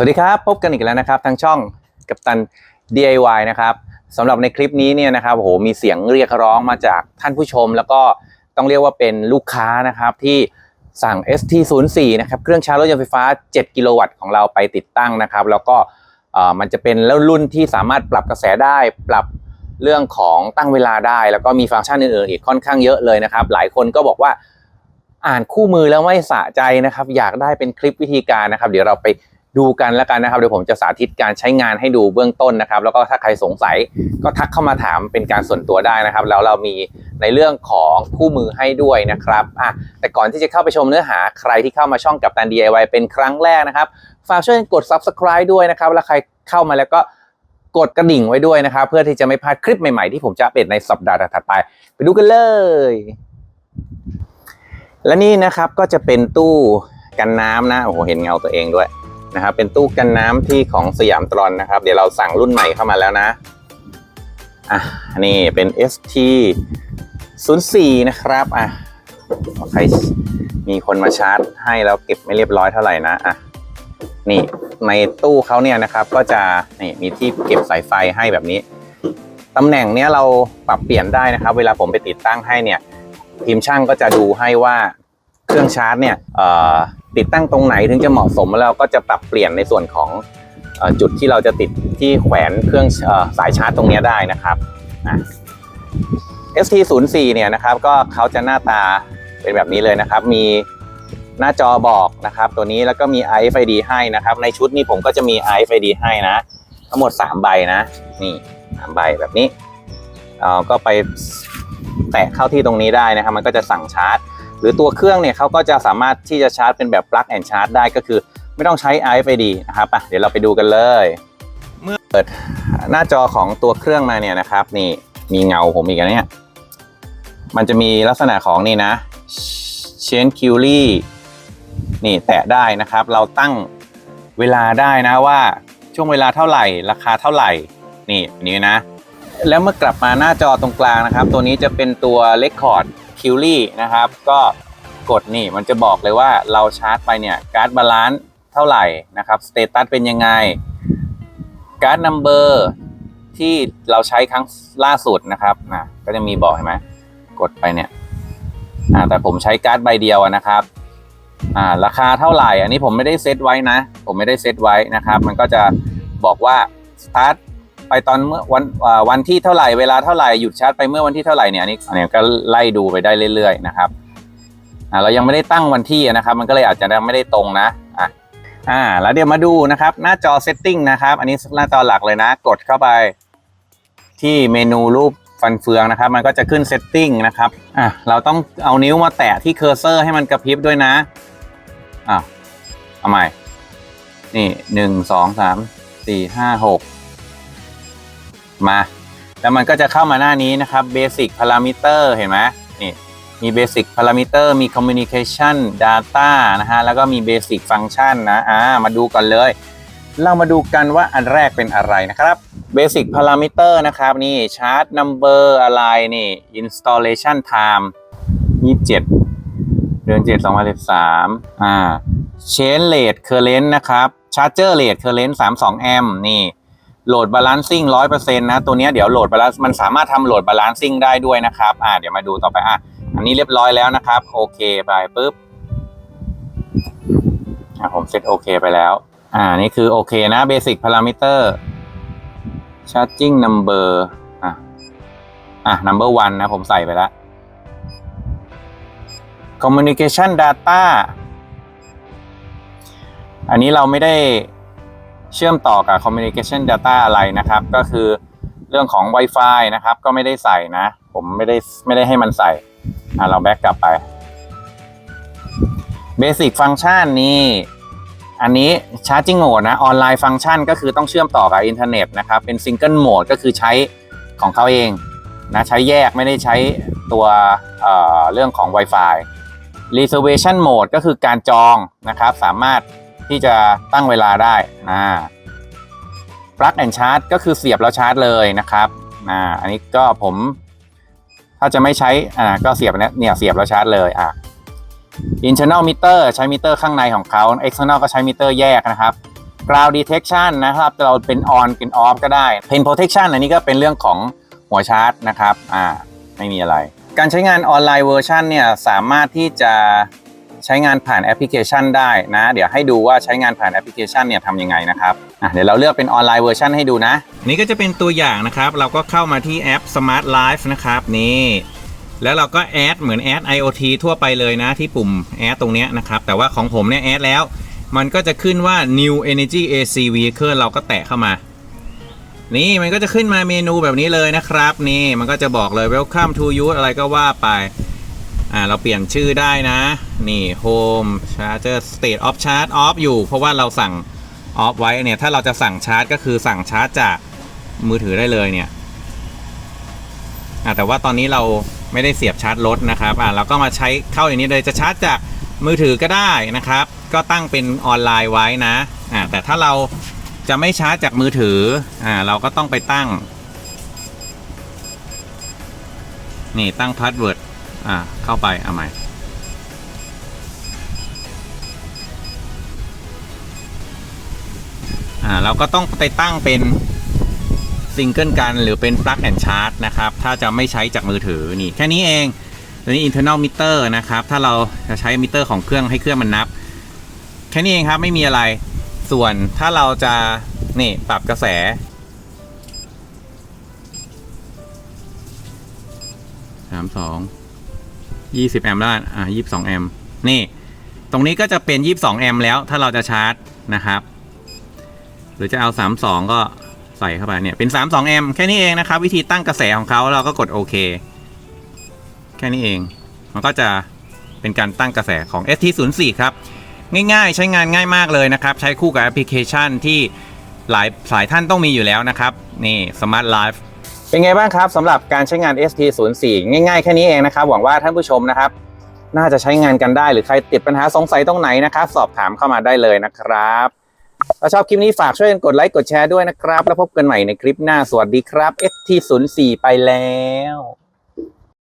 สวัสดีครับ พบกันอีกแล้วนะครับ ทางช่องกัปตัน DIY นะครับสำหรับในคลิปนี้เนี่ยนะครับโอ้โหมีเสียงเรียกร้องมาจากท่านผู้ชม แล้วก็ต้องเรียกว่าเป็นลูกค้านะครับที่สั่ง ST04 นะครับเครื่องชาร์จรถยนต์ไฟฟ้า 7 กิโลวัตต์ของเราไปติดตั้งนะครับ แล้วก็เออมันจะเป็นแล้วรุ่นที่สามารถปรับกระแสได้ปรับเรื่องของตั้งเวลาได้ แล้วก็มีฟังก์ชันอื่นๆอีกค่อนข้างเยอะเลยนะครับ หลายคนก็บอกว่าอ่านคู่มือแล้วไม่สะใจนะครับ อยากได้เป็นคลิปวิธีการนะครับ เดี๋ยวเราไป ดูกันแล้วกันนะครับเดี๋ยวผมจะสาธิตการใช้งานให้ดูเบื้องต้นนะครับ แล้วก็ถ้าใครสงสัยก็ทักเข้ามาถามเป็นการส่วนตัวได้นะครับ แล้วเรามีในเรื่องของคู่มือให้ด้วยนะครับอะแต่ก่อนที่จะเข้าไปชมเนื้อหาใครที่เข้ามาช่องกับตัน DIY เป็นครั้งแรกนะครับฝากช่วยกด subscribe ด้วยนะครับแล้วใครเข้ามาแล้วก็กดกระดิ่งไว้ด้วยนะครับ เพื่อที่จะไม่พลาดคลิปใหม่ๆที่ผมจะอัปเดตในสัปดาห์ถัดๆไป ไปดูกันเลย และนี่นะครับก็จะเป็นตู้กันน้ำนะโอ้โหเห็นเงาตัวเองด้วย นะครับเป็นตู้กันน้ำที่ของสยามตรอนนะครับ เดี๋ยวเราสั่งรุ่นใหม่เข้ามาแล้วนะอะนี่เป็น ST 04นะครับอะใครมีคนมาชาร์จให้แล้วเก็บไม่เรียบร้อยเท่าไหร่นะอะนี่ในตู้เขาเนี่ยนะครับก็จะนี่มีที่เก็บสายไฟให้แบบนี้ตำแหน่งเนี้ยเราปรับเปลี่ยนได้นะครับ เวลาผมไปติดตั้งให้เนี่ยทีมช่างก็จะดูให้ว่าเครื่องชาร์จเนี่ยเอ่อ ติดตั้งตรงไหนถึงจะเหมาะสมแล้วเราก็จะปรับเปลี่ยนในส่วนของจุดที่เราจะติดที่แขวนเครื่องสายชาร์จตรงนี้ได้นะครับ ST04 เนี่ยนะครับก็เขาจะหน้าตาเป็นแบบนี้เลยนะครับ มีหน้าจอบอกนะครับ ตัวนี้แล้วก็มี RFID ให้นะครับ ในชุดนี้ผมก็จะมี RFID ให้นะ ทั้งหมด 3 ใบนะ นี่สามใบแบบนี้เราก็ไปแตะเข้าที่ตรงนี้ได้นะครับ มันก็จะสั่งชาร์จ หรือตัวเครื่องเนี่ยเขาก็จะสามารถที่จะชาร์จเป็นแบบ plug and charge ได้ก็คือ ไม่ต้องใช้ RFID นะครับอะเดี๋ยวเราไปดูกันเลย เมื่อเปิดหน้าจอของตัวเครื่องมาเนี่ยนะครับ นี่มีเงาผมอีกแล้วเนี่ยมันจะมีลักษณะของนี่นะ Chain q u e r y นี่แตะได้นะครับ เราตั้งเวลาได้นะว่าช่วงเวลาเท่าไหร่ ราคาเท่าไหร่ นี่นี้นะ แล้วเมื่อกลับมาหน้าจอตรงกลางนะครับ ตัวนี้จะเป็นตัว Record q u e r y นะครับ ก็กดนี่มันจะบอกเลยว่าเราชาร์จไปเนี่ยการ์ดบาลานซ์เท่าไหร่นะครับสเตตัสเป็นยังไงการ์ดนัมเบอร์ที่เราใช้ครั้งล่าสุดนะครับนะก็จะมีบอกเห็นไหมกดไปเนี่ยอ่าแต่ผมใช้การ์ดใบเดียวนะครับอ่าราคาเท่าไหร่ อันนี้ผมไม่ได้เซตไว้นะ ผมไม่ได้เซตไว้นะครับ มันก็จะบอกว่าสตาร์ท ไปตอนเมื่อวันวันที่เท่าไหร่เวลาเท่าไหร่หยุดชาร์จไปเมื่อวันที่เท่าไหร่เนี่ยอันนี้อันนี้ก็ไล่ดูไปได้เรื่อย ๆ นะครับอ่าเรายังไม่ได้ตั้งวันที่นะครับ มันก็เลยอาจจะยังไม่ได้ตรงนะอะอ่าแล้วเดี๋ยวมาดูนะครับ หน้าจอเซตติ้งนะครับ อันนี้หน้าจอหลักเลยนะ กดเข้าไปที่เมนูรูปฟันเฟืองนะครับ มันก็จะขึ้นเซตติ้งนะครับอะเราต้องเอานิ้วมาแตะที่เคอร์เซอร์ให้มันกระพริบด้วยนะอะเอาใหม่นี่หนึ่งสองสามสี่ห้าหก มา แล้วมันก็จะเข้ามาหน้านี้นะครับ Basic Parameter เห็นไหมนี่มี Basic Parameter มี Communication Data นะฮะ แล้วก็มี Basic Function นะอ่ามาดูกันเลย เรามาดูกันว่าอันแรกเป็นอะไรนะครับ Basic Parameter นะครับ นี่ Chart Number อะไรนี่ Installation Time 27 เดือน 7 2013อ่า Chain Rate Current นะครับ Charger Rate Current 32 แอมป์นี่ โหลดบาลานซิ่งร้อยเปอร์เซ็นต์นะตัวนี้เดี๋ยวโหลดบาลานซ์มันสามารถทำโหลดบาลานซิ่งได้ด้วยนะครับอ่าเดี๋ยวมาดูต่อไปอะอันนี้เรียบร้อยแล้วนะครับ โอเคไปปุ๊บอะผมเซตโอเคไปแล้ว อ่านี่คือโอเคนะเบสิกพารามิเตอร์ charging number อะอะ number one นะผมใส่ไปแล้ว communication data อันนี้เราไม่ได้ เชื่อมต่อกับ communication data อะไรนะครับ ก็คือเรื่องของ Wi-Fi นะครับ ก็ไม่ได้ใส่นะ ผมไม่ได้ไม่ได้ให้มันใส่อะเราแบ็กกลับไป Basic Function นี่อันนี้ Charging Mode นะออนไลน์ฟังก์ชันก็คือต้องเชื่อมต่อกับอินเทอร์เน็ตนะครับเป็น Single Mode ก็คือใช้ของเขาเองนะใช้แยกไม่ได้ใช้ตัวเเรื่องของ Wi-Fi Reservation Mode ก็คือการจองนะครับสามารถ ที่จะตั้งเวลาได้นะ plug and charge ก็คือเสียบแล้วชาร์จเลยนะครับอ่าอันนี้ก็ผมถ้าจะไม่ใช้อ่าก็เสียบเนี่ยเนี่ยเสียบแล้วชาร์จเลยอะ internal meter ใช้มิเตอร์ข้างในของเขา external ก็ใช้มิเตอร์แยกนะครับ ground detection นะครับเราเป็น on เป็น off ก็ได้ pen protection อันนี้ก็เป็นเรื่องของหัวชาร์จนะครับอ่าไม่มีอะไร การใช้งานออนไลน์เวอร์ชันเนี่ยสามารถที่จะ ใช้งานผ่านแอปพลิเคชันได้นะ เดี๋ยวให้ดูว่าใช้งานผ่านแอปพลิเคชันเนี่ยทำยังไงนะครับอะเดี๋ยวเราเลือกเป็นออนไลน์เวอร์ชันให้ดูนะ นี่ก็จะเป็นตัวอย่างนะครับ เราก็เข้ามาที่แอป Smart Life นะครับนี่แล้วเราก็แอดเหมือนแอด IoT ทั่วไปเลยนะที่ปุ่มแอดตรงนี้นะครับแต่ว่าของผมเนี่ยแอดแล้ว มันก็จะขึ้นว่า New Energy AC Vehicle เราก็แตะเข้ามา นี่มันก็จะขึ้นมาเมนูแบบนี้เลยนะครับ นี่มันก็จะบอกเลย Welcome to use อะไรก็ว่าไป อ่าเราเปลี่ยนชื่อได้นะ นี่ Home Charger State of Charge Off อยู่ เพราะว่าเราสั่ง Off ไว้เนี่ย ถ้าเราจะสั่งชาร์จก็คือสั่งชาร์จจากมือถือได้เลยเนี่ยอ่าแต่ว่าตอนนี้เราไม่ได้เสียบชาร์จรถนะครับอ่าเราก็มาใช้เข้าอย่างนี้เลยจะชาร์จจากมือถือก็ได้นะครับ ก็ตั้งเป็นออนไลน์ไว้นะอ่าแต่ถ้าเราจะไม่ชาร์จจากมือถืออ่าเราก็ต้องไปตั้ง นี่ตั้งพาสเวิร์ด อ่า เข้าไปเอาใหม่ อ่า เราก็ต้องไปตั้งเป็นซิงเกิลกันหรือเป็น plug and charge นะครับ ถ้าจะไม่ใช้จากมือถือนี่แค่นี้เองตัวนี้ internal meter นะครับ ถ้าเราจะใช้มิเตอร์ของเครื่องให้เครื่องมันนับ แค่นี้เองครับไม่มีอะไรส่วนถ้าเราจะนี่ปรับกระแส สามสอง ยี่สิบแอมป์แล้วอะยี่สิบสองแอมป์นี่ ตรงนี้ก็จะเป็นยี่สิบสองแอมป์แล้ว ถ้าเราจะชาร์จนะครับ หรือจะเอาสามสองก็ใส่เข้าไปเนี่ย เป็นสามสองแอมป์แค่นี้เองนะครับ วิธีตั้งกระแสของเขาเราก็กดโอเค แค่นี้เอง มันก็จะเป็นการตั้งกระแสของ ST04 ครับ ง่ายๆ ใช้งานง่ายมากเลยนะครับ ใช้คู่กับแอปพลิเคชันที่หลายสายท่านต้องมีอยู่แล้วนะครับ นี่ Smart Life เป็นไงบ้างครับสำหรับการใช้งาน ST04 ง่ายๆแค่นี้เองนะครับ หวังว่าท่านผู้ชมนะครับ น่าจะใช้งานกันได้หรือใครติดปัญหาสงสัยตรงไหนนะครับ สอบถามเข้ามาได้เลยนะครับถ้าชอบคลิปนี้ฝากช่วยกันกดไลค์กดแชร์ด้วยนะครับ แล้วพบกันใหม่ในคลิปหน้าสวัสดีครับ ST04 ไปแล้ว